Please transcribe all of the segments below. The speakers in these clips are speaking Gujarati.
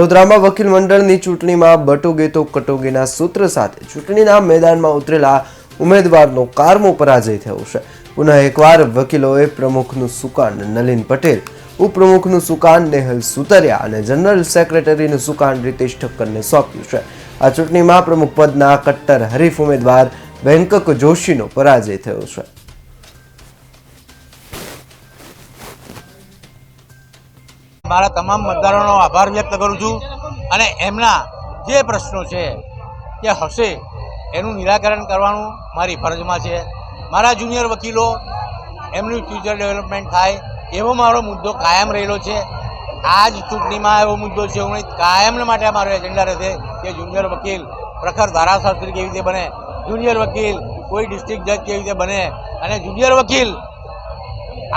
વડોદરામાં વકીલ મંડળની ચૂંટણીમાં બટોગે તો કટોગેના સૂત્ર સાથે ચૂંટણીના મેદાનમાં ઉતરેલા ઉમેદવારનો કારમો પરાજય થયો છે. પુનઃ એકવાર વકીલોએ પ્રમુખનું સુકાન નલિન પટેલ, ઉપપ્રમુખનું સુકાન નેહલ સુતરિયા અને જનરલ સેક્રેટરીનું સુકાન રીતેશ ઠક્કરને સોંપ્યું છે. આ ચૂંટણીમાં પ્રમુખ પદના કટ્ટર હરીફ ઉમેદવાર વેંકક જોશીનો પરાજય થયો છે. મારા તમામ મતદારોનો આભાર વ્યક્ત કરું છું અને એમના જે પ્રશ્નો છે કે હશે એનું નિરાકરણ કરવાનું મારી ફરજમાં છે. મારા જુનિયર વકીલો, એમનું ફ્યુચર ડેવલપમેન્ટ થાય એવો મારો મુદ્દો કાયમ રહેલો છે. આ જ ચૂંટણીમાં એવો મુદ્દો છે, હું કાયમને માટે મારો એજન્ડા રહેશે કે જુનિયર વકીલ પ્રખર ધારાશાસ્ત્રી કેવી રીતે બને, જુનિયર વકીલ કોઈ ડિસ્ટ્રિક્ટ જજ કેવી રીતે બને અને જુનિયર વકીલ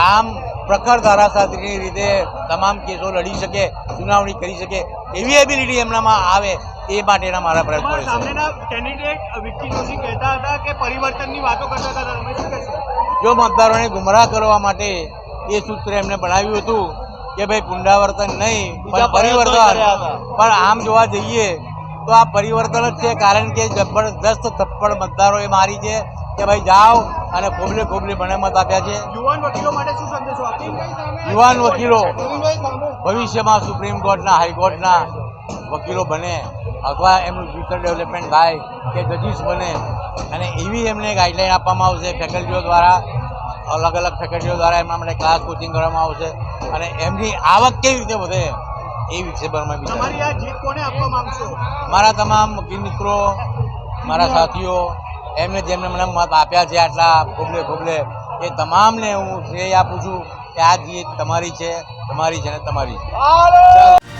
આમ પ્રખર ધારાશાસ્ત્રીની રીતે તમામ કેસો લડી શકે સુનાવણી કરી શકે એવી એબિલિટી એમનામાં આવે એ માટેના મારા પ્રયત્નો સામેના કેન્ડિડેટ વિક્કી જોશી કહેતા હતા કે પરિવર્તનની વાતો કરતા હતા તમે શું કહેશો? જો મતદારોને ગુમરાહ કરવા માટે એ સૂત્ર એમને બનાવ્યું હતું કે ભાઈ પુનરાવર્તન નહીં પણ પરિવર્તન. પણ આમ જોવા જઈએ તો આ પરિવર્તન જ છે કારણ કે જબરદસ્ત થપ્પડ મતદારોએ મારી છે કે ભાઈ જાઓ અને ખોબલે કોબલી મને મત આપ્યા છે. યુવાન વકીલો માટે શું સંદેશો આપી? યુવાન વકીલો. ભવિષ્યમાં સુપ્રીમ કોર્ટના હાઈકોર્ટના વકીલો બને. અથવા એમનું ફ્યુચર ડેવલપમેન્ટ થાય કે જજીસ બને. અને એવી એમને ગાઈડલાઈન આપવામાં આવશે. ફેકલ્ટીઓ દ્વારા અલગ અલગ ફેકલ્ટીઓ દ્વારા એમના માટે ક્લાસ કોચિંગ કરવામાં આવશે. અને એમની આવક કેવી રીતે વધે એ વિશે મારા તમામ વકીલ મિત્રો મારા સાથીઓ એમને જેમને મને મત આપ્યા છે આટલા ખોબલે ખોબલે એ તમામને હું શ્રેય આપું છું કે આ જીત તમારી છે તમારી છે ને તમારી. છે